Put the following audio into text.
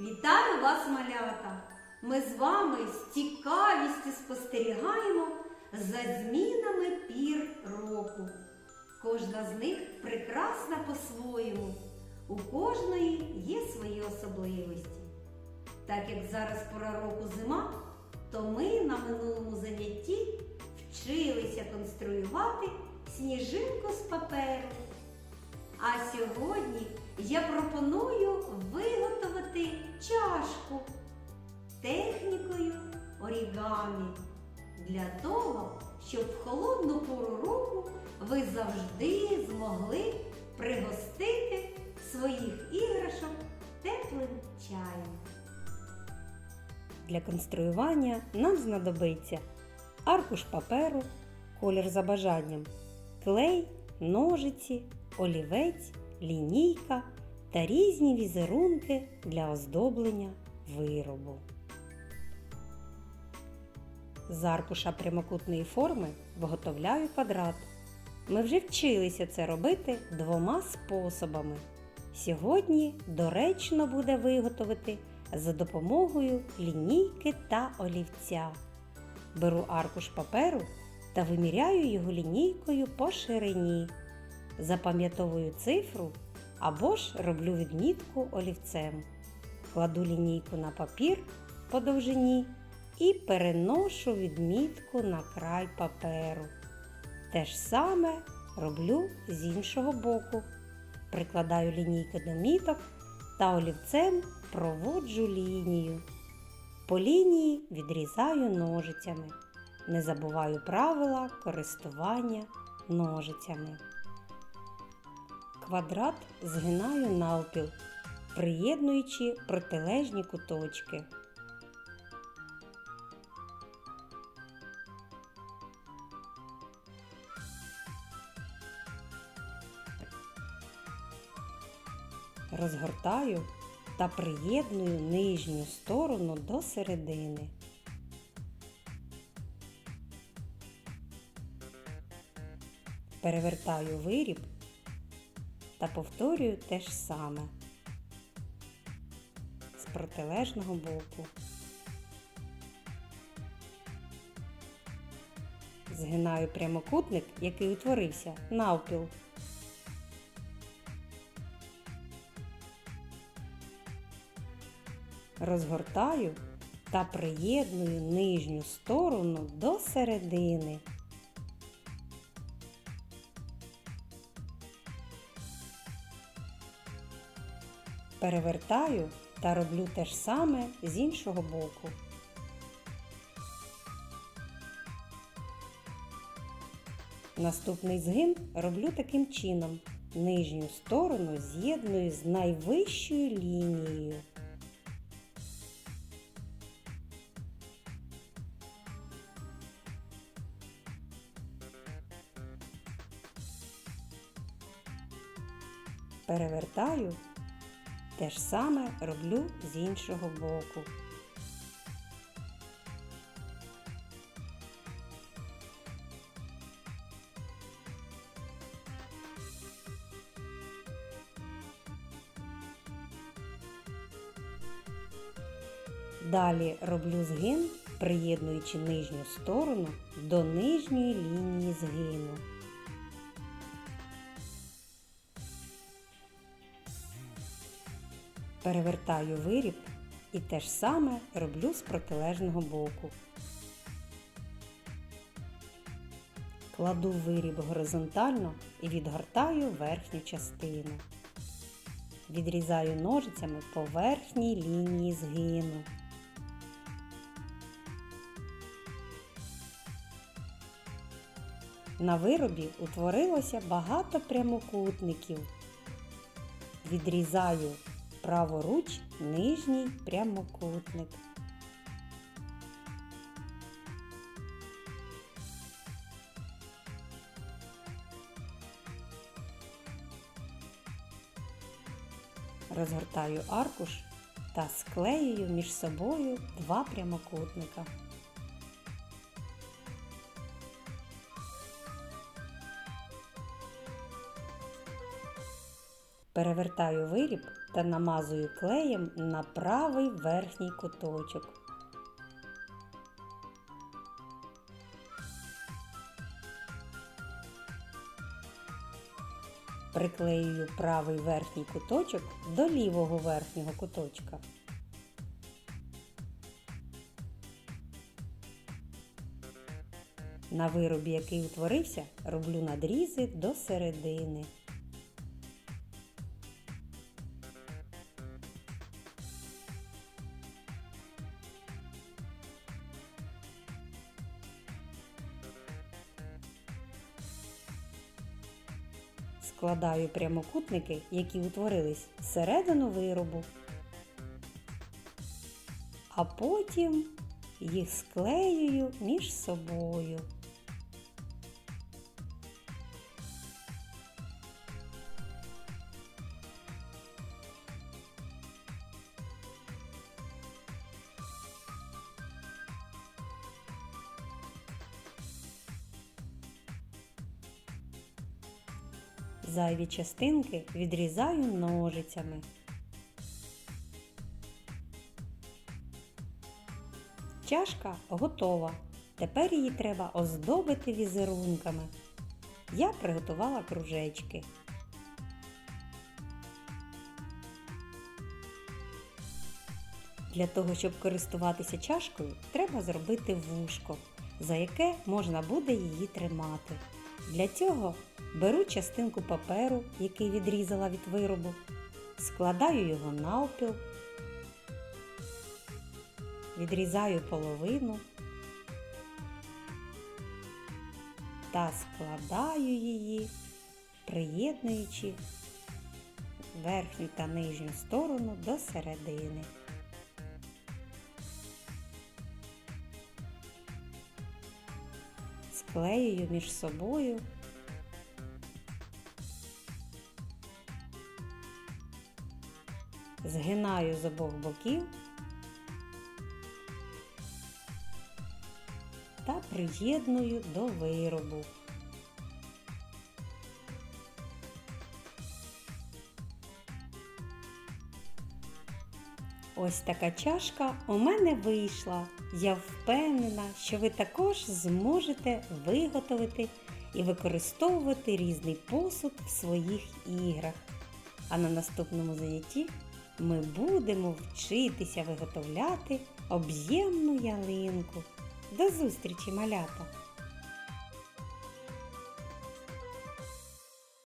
Вітаю вас, малята! Ми з вами з цікавістю спостерігаємо за змінами пір року. Кожна з них прекрасна по-своєму. У кожної є свої особливості. Так як зараз пора року зима, то ми на минулому занятті вчилися конструювати сніжинку з паперу. А сьогодні я пропоную виготовити чашку технікою орігамі для того, щоб в холодну пору року ви завжди змогли пригостити своїх іграшок теплим чаєм. Для конструювання нам знадобиться аркуш паперу, колір за бажанням, клей, ножиці, олівець, лінійка та різні візерунки для оздоблення виробу. З аркуша прямокутної форми виготовляю квадрат. Ми вже вчилися це робити двома способами. Сьогодні доречно буде виготовити за допомогою лінійки та олівця. Беру аркуш паперу та виміряю його лінійкою по ширині. Запам'ятовую цифру або ж роблю відмітку олівцем. Кладу лінійку на папір по довжині і переношу відмітку на край паперу. Те ж саме роблю з іншого боку. Прикладаю лінійки до міток та олівцем проводжу лінію. По лінії відрізаю ножицями. Не забуваю правила користування ножицями. Квадрат згинаю навпіл, приєднуючи протилежні куточки. Розгортаю та приєдную нижню сторону до середини. Перевертаю виріб та повторюю те ж саме з протилежного боку. Згинаю прямокутник, який утворився навпіл. Розгортаю та приєдную нижню сторону до середини. Перевертаю та роблю те ж саме з іншого боку. Наступний згин роблю таким чином. Нижню сторону з'єдную з найвищою лінією. Перевертаю, те ж саме роблю з іншого боку. Далі роблю згин, приєднуючи нижню сторону до нижньої лінії згину. Перевертаю виріб і те ж саме роблю з протилежного боку. Кладу виріб горизонтально і відгортаю верхню частину. Відрізаю ножицями по верхній лінії згину. На виробі утворилося багато прямокутників. Відрізаю праворуч нижній прямокутник. Розгортаю аркуш та склеюю між собою два прямокутника. Перевертаю виріб та намазую клеєм на правий верхній куточок. Приклеюю правий верхній куточок до лівого верхнього куточка. На виробі, який утворився, роблю надрізи до середини. Складаю прямокутники, які утворились всередину виробу, а потім їх склеюю між собою. Зайві частинки відрізаю ножицями. Чашка готова. Тепер її треба оздобити візерунками. Я приготувала кружечки. Для того, щоб користуватися чашкою, треба зробити вушко, за яке можна буде її тримати. Для цього беру частинку паперу, який відрізала від виробу, складаю його навпіл, відрізаю половину та складаю її, приєднуючи верхню та нижню сторону до середини. Склеюю між собою згинаю з обох боків та приєдную до виробу. Ось така чашка у мене вийшла. Я впевнена, що ви також зможете виготовити і використовувати різний посуд в своїх іграх. А на наступному занятті ми будемо вчитися виготовляти об'ємну ялинку. До зустрічі, малята!